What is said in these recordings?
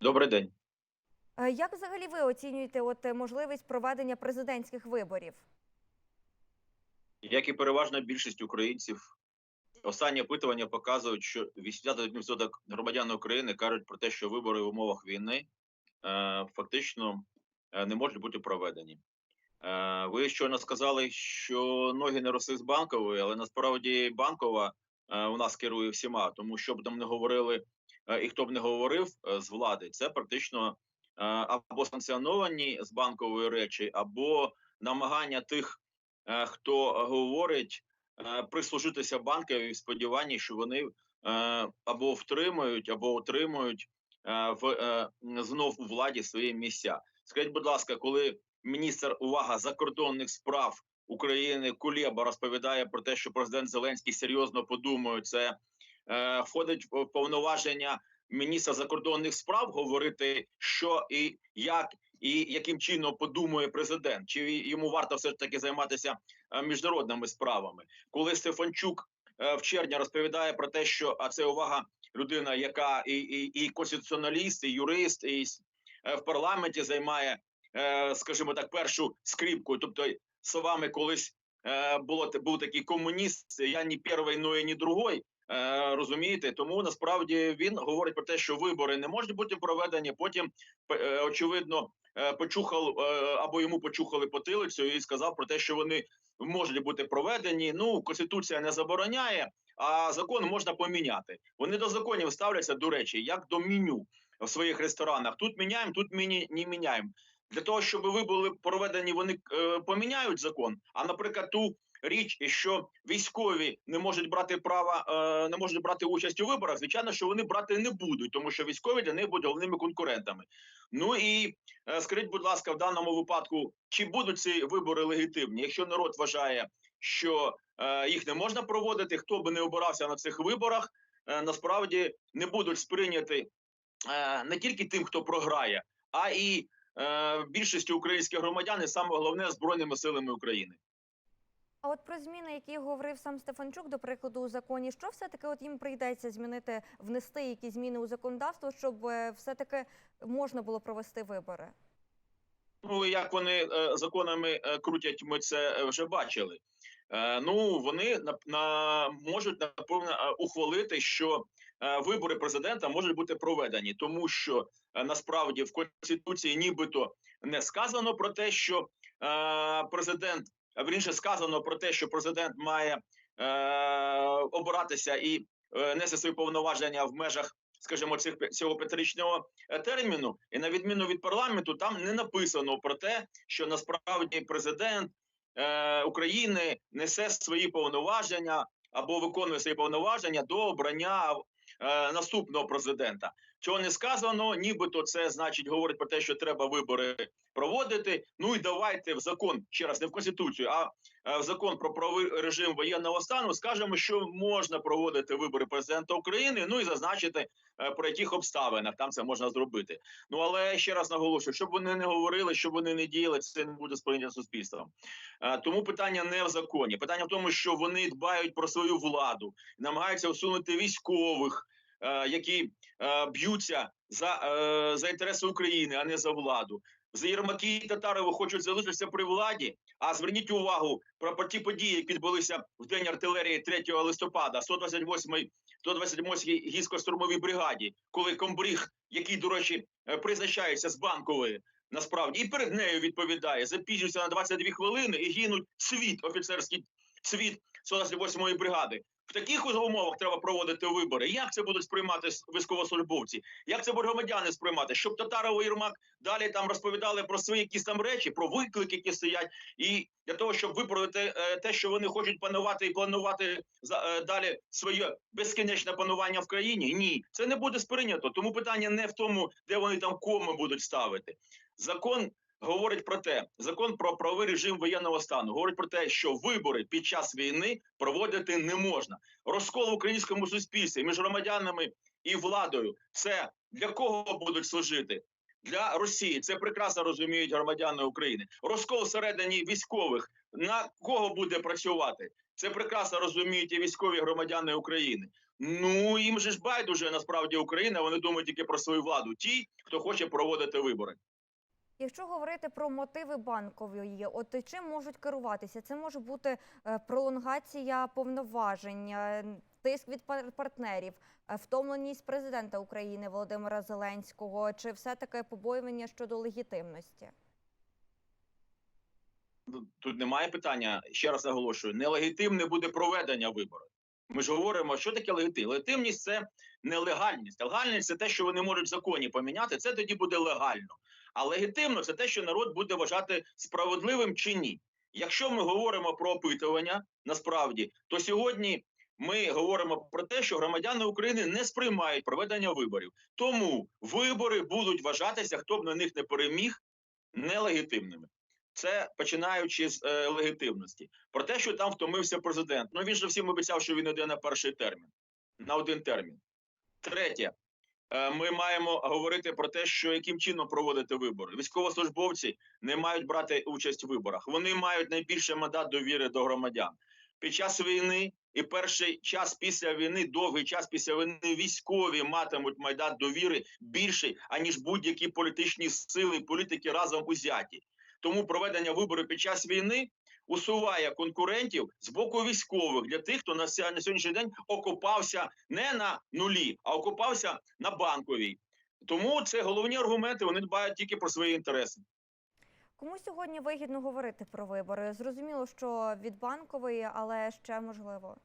Добрий день. Як взагалі ви оцінюєте от е, можливість проведення президентських виборів? Як і переважна більшість українців, останні опитування показують, що 81% громадян України кажуть про те, що вибори в умовах війни е, фактично е, не можуть бути проведені. Ви щойно сказали, що ноги не росли з банкової, але насправді банкова у нас керує всіма, тому що б там не говорили і хто б не говорив е, з влади, це практично е, або санкціоновані з банкової речі, або намагання тих е, хто говорить, е, прислужитися банкові в сподіванні, що вони е, або втримають, або отримують е, в е, знов у владі свої місця. Скажіть, будь ласка, коли міністр увага закордонних справ України Кулєба розповідає про те, що президент Зеленський серйозно подумає, це е, входить в повноваження міністра закордонних справ говорити, що і як і яким чином подумає президент, чи йому варто все ж таки займатися е, міжнародними справами, коли Стефанчук е, в червні розповідає про те, що а це увага людина, яка і, і, і конституціоналіст, і юрист, і в парламенті займає, скажімо так, першу скріпку. Тобто, словами, колись було був такий комуніст, я ні перший, ну і ні другой. Е, розумієте, тому насправді він говорить про те, що вибори не можуть бути проведені. Потім е, очевидно е, почухав е, або йому почухали потилицю і сказав про те, що вони можуть бути проведені. Ну конституція не забороняє, а закон можна поміняти. Вони до законів ставляться до речі, як до меню в своїх ресторанах. Тут міняємо, тут міні, не міняємо. Для того щоб ви були проведені, вони е, поміняють закон. А наприклад, ту річ, що військові не можуть брати права, е, не можуть брати участь у виборах. Звичайно, що вони брати не будуть, тому що військові для них будуть головними конкурентами. Ну і Е, Скажіть, будь ласка, в даному випадку, чи будуть ці вибори легітимні? Якщо народ вважає, що е, їх не можна проводити, хто би не обирався на цих виборах, насправді не будуть сприйняті е, не тільки тим, хто програє, а і більшістю українських громадян, і саме головне збройними силами України. А от про зміни, які говорив сам Стефанчук, до прикладу, у законі, що все-таки от їм прийдеться змінити, внести якісь зміни у законодавство, щоб е, все-таки можна було провести вибори? Ну як вони е, законами е, крутять, ми це вже бачили. Ну вони на, на можуть напевно ухвалити, що вибори президента можуть бути проведені, тому що насправді в конституції нібито не сказано про те, що президент а вірніше сказано про те, що президент має е, обиратися і е, нести свої повноваження в межах, скажімо, цих цього п'ятирічного е, терміну, і на відміну від парламенту, там не написано про те, що насправді президент е, України несе свої повноваження або виконує свої повноваження до обрання е, наступного президента. Чого не сказано, нібито це значить говорить про те, що треба вибори проводити. Ну і давайте в закон ще раз не в конституцію, а е, в закон про правовий режим воєнного стану скажемо, що можна проводити вибори президента України. Ну і зазначити е, про яких обставинах там це можна зробити. Ну але ще раз наголошую, щоб вони не говорили, щоб вони не діяли, це не буде сприйнято суспільством. Е, Тому питання не в законі. Питання в тому, що вони дбають про свою владу, намагаються усунути військових, які б'ються за, е, за інтереси України, а не за владу. За Єрмаки і Татарови хочуть залишитися при владі. А зверніть увагу про, ті події, які відбулися в день артилерії 3 листопада, 128-й 128-й гірсько-штурмовій бригаді, коли комбриг, який, до речі, е, призначається з банкової, насправді і перед нею відповідає, запізнюється на 22 хвилини і гинуть світ, офіцерський світ 128-ї бригади. В таких умовах треба проводити вибори. Як це будуть сприймати військовослужбовці? Як це будуть громадяни сприймати? Щоб Татаров і Єрмак далі там розповідали про свої якісь там речі, про виклики, які стоять, і для того, щоб виправити е, те, що вони хочуть панувати і планувати е, далі своє безкінечне панування в країні. Ні, це не буде сприйнято. Тому питання не в тому, де вони там коми будуть ставити. Закон говорить про те, закон про правовий режим воєнного стану говорить про те, що вибори під час війни проводити не можна. Розкол в українському суспільстві між громадянами і владою це для кого будуть служити? Для Росії це прекрасно розуміють громадяни України. Розкол всередині військових на кого буде працювати? Це прекрасно розуміють і військові громадяни України. Ну їм же ж байдуже насправді Україна. Вони думають тільки про свою владу. Ті, хто хоче проводити вибори. Якщо говорити про мотиви банкової, от чим можуть керуватися? Це може бути е, пролонгація повноважень, е, тиск від партнерів, е, втомленість президента України Володимира Зеленського, чи все-таки побоювання щодо легітимності? Ну, Тут немає питання. Ще раз наголошую: нелегітимне буде проведення виборів. Ми ж говоримо, що таке легітимність. Легітимність це нелегальність. Легальність це те, що вони можуть в законі поміняти. Це тоді буде легально. А легітимно це те, що народ буде вважати справедливим чи ні. Якщо ми говоримо про опитування, насправді, то сьогодні ми говоримо про те, що громадяни України не сприймають проведення виборів. Тому вибори будуть вважатися, хто б на них не переміг, нелегітимними. Це починаючи з е, легітимності. Про те, що там втомився президент. Ну він же всім обіцяв, що він йде на перший термін, на один термін. Третє, ми маємо говорити про те, що яким чином проводити вибори. Військовослужбовці не мають брати участь в виборах. Вони мають найбільший мандат довіри до громадян. Під час війни і перший час після війни, довгий час після війни, військові матимуть мандат довіри більший, аніж будь-які політичні сили і політики разом узяті. Тому проведення виборів під час війни усуває конкурентів з боку військових для тих, хто на сьогоднішній день окопався не на нулі, а окопався на банковій. Тому це головні аргументи. Вони дбають тільки про свої інтереси. Кому сьогодні вигідно говорити про вибори? Зрозуміло, що від банкової, але ще можливо.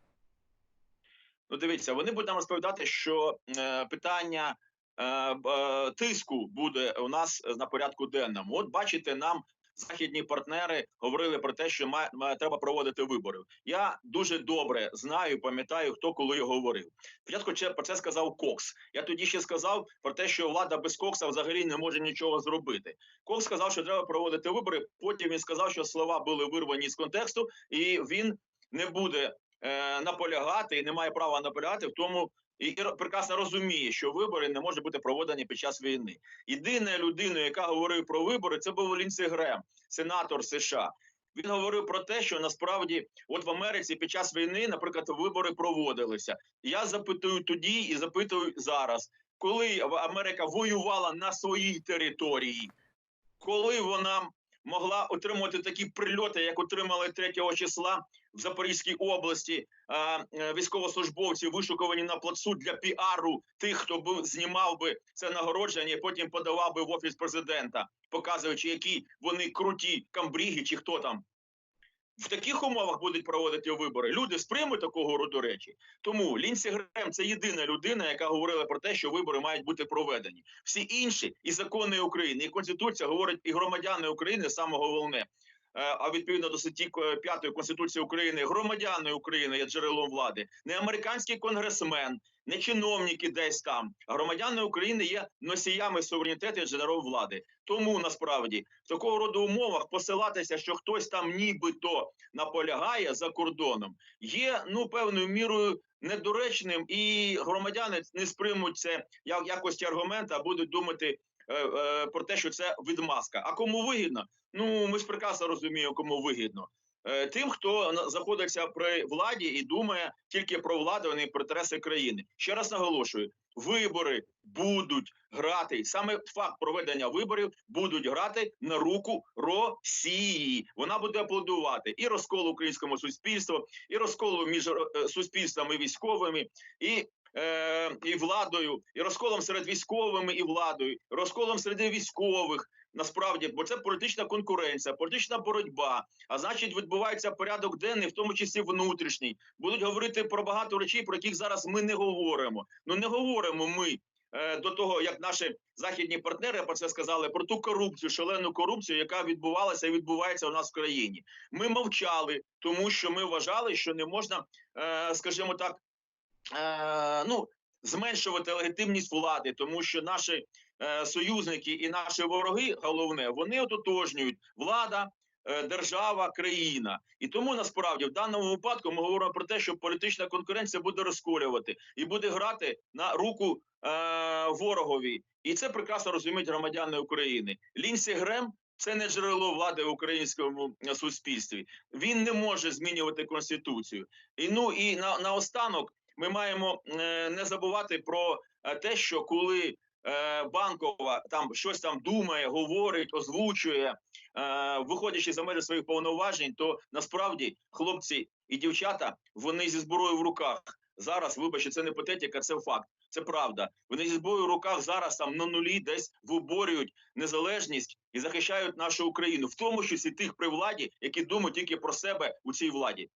Ну, дивіться, вони будуть нам розповідати, що е, питання е, е, тиску буде у нас на порядку денному. От бачите, нам західні партнери говорили про те, що має, має треба проводити вибори. Я дуже добре знаю, пам'ятаю, хто коли його говорив. Спочатку про це сказав Кокс. Я тоді ще сказав про те, що влада без Кокса взагалі не може нічого зробити. Кокс сказав, що треба проводити вибори. Потім він сказав, що слова були вирвані з контексту, і він не буде е, наполягати і не має права наполягати в тому. І прекрасно розуміє, що вибори не можуть бути проведені під час війни. Єдина людина, яка говорив про вибори, це був Лінсі Грем, сенатор США. Він говорив про те, що насправді, от в Америці під час війни, наприклад, вибори проводилися. Я запитую тоді і запитую зараз, коли Америка воювала на своїй території, коли вона могла отримувати такі прильоти, як отримали 3 числа в Запорізькій області, е, військовослужбовці вишукувані на плацу для піару тих, хто б знімав би це нагородження, і потім подавав би в офіс президента, показуючи, які вони круті камбріги чи хто там. В таких умовах будуть проводити вибори. Люди сприймуть такого роду речі. Тому Лінсі Грем це єдина людина, яка говорила про те, що вибори мають бути проведені. Всі інші і закони України, і конституція говорять, і громадяни України саме головне. Е, А відповідно до статті 5 Конституції України, громадяни України є джерелом влади, не американський конгресмен, не чиновники десь там. Громадяни України є носіями суверенітету і джерелом влади. Тому насправді в такого роду умовах посилатися, що хтось там нібито наполягає за кордоном, є ну певною мірою недоречним, і громадяни не сприймуть це як якості аргумента, а будуть думати е, е, про те, що це відмазка. А кому вигідно? Ну ми ж прекрасно розуміємо, кому вигідно. Е, Тим, хто знаходиться при владі і думає тільки про владу, а не про інтереси країни. Ще раз наголошую: вибори будуть грати саме факт проведення виборів будуть грати на руку Росії. Вона буде аплодувати і розколу українському суспільству, і розколу між е, суспільством і військовими, і. Е, і владою, і розколом серед військовими і владою, розколом серед військових насправді, бо це політична конкуренція, політична боротьба. А значить, відбувається порядок денний, в тому числі внутрішній. Будуть говорити про багато речей, про яких зараз ми не говоримо. Ну не говоримо ми е, до того, як наші західні партнери про це сказали, про ту корупцію, шалену корупцію, яка відбувалася і відбувається у нас в країні. Ми мовчали, тому що ми вважали, що не можна, е, скажімо так, е, ну зменшувати легітимність влади, тому що наші союзники і наші вороги, головне, вони ототожнюють влада. е, Держава, країна, і тому насправді в даному випадку ми говоримо про те, що політична конкуренція буде розколювати і буде грати на руку е, ворогові, і це прекрасно розуміють громадяни України. Лінсі Грем це не джерело влади в українському е, суспільстві. Він не може змінювати конституцію. І ну і на наостанок ми маємо е, не забувати про е, те, що коли е, банкова там щось там думає, говорить, озвучує, е, виходячи за межі своїх повноважень, то насправді хлопці і дівчата вони зі зброєю в руках. Зараз, вибачте, це не патетика, це факт. Це правда. Вони зі зброєю в руках зараз там на нулі десь виборюють незалежність і захищають нашу Україну, в тому числі тих при владі, які думають тільки про себе у цій владі.